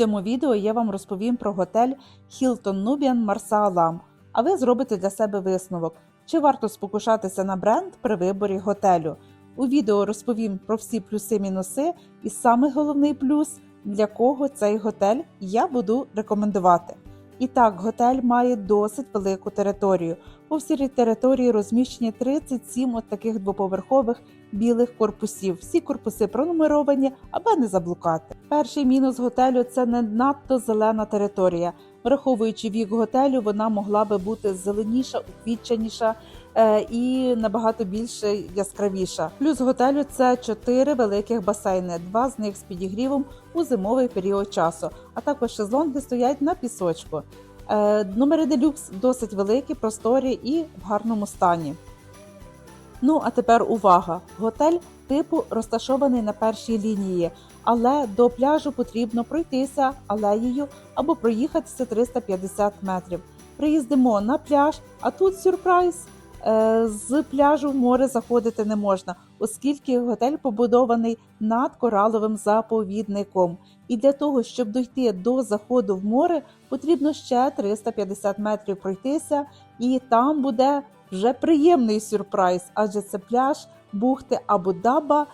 цьому відео я вам розповім про готель Hilton Nubian Marsa Alam, а ви зробите для себе висновок, чи варто спокушатися на бренд при виборі готелю. У відео розповім про всі плюси-мінуси і саме головний плюс, для кого цей готель я буду рекомендувати. І так, готель має досить велику територію. По всій території розміщені 37 от таких двоповерхових білих корпусів. Всі корпуси пронумеровані, аби не заблукати. Перший мінус готелю це не надто зелена територія. Враховуючи вік готелю, вона могла би бути зеленіша, уквітченіша і набагато більше яскравіша. Плюс готелю це чотири великих басейни, два з них з підігрівом у зимовий період часу, а також шезлонги стоять на пісочку. Е, Номери делюкс досить великі, просторі і в гарному стані. Ну, а тепер увага! Готель типу розташований на першій лінії, але до пляжу потрібно пройтися алеєю або проїхатися 350 метрів. Приїздимо на пляж, а тут сюрприз. Е, З пляжу в море заходити не можна, оскільки готель побудований над кораловим заповідником. І для того, щоб дойти до заходу в море, потрібно ще 350 метрів пройтися, і там буде вже приємний сюрприз, адже це пляж бухти Абу-Даба,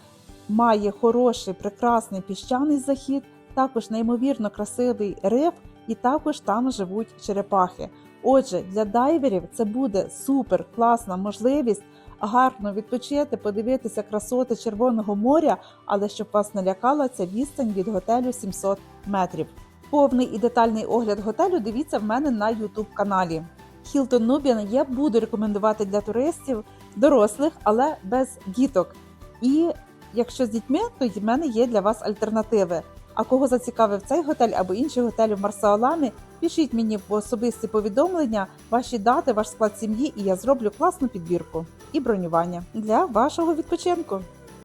має хороший, прекрасний піщаний захід, також неймовірно красивий риф, і також там живуть черепахи. Отже, для дайверів це буде супер класна можливість гарно відпочити, подивитися красоти Червоного моря, але щоб вас не лякала ця відстань від готелю 700 метрів. Повний і детальний огляд готелю дивіться в мене на YouTube каналі. Hilton Nubian я буду рекомендувати для туристів дорослих, але без діток. І якщо з дітьми, то в мене є для вас альтернативи. А кого зацікавив цей готель або інші готелі в Марсаоламі, пишіть мені в особисті повідомлення, ваші дати, ваш склад сім'ї, і я зроблю класну підбірку і бронювання для вашого відпочинку.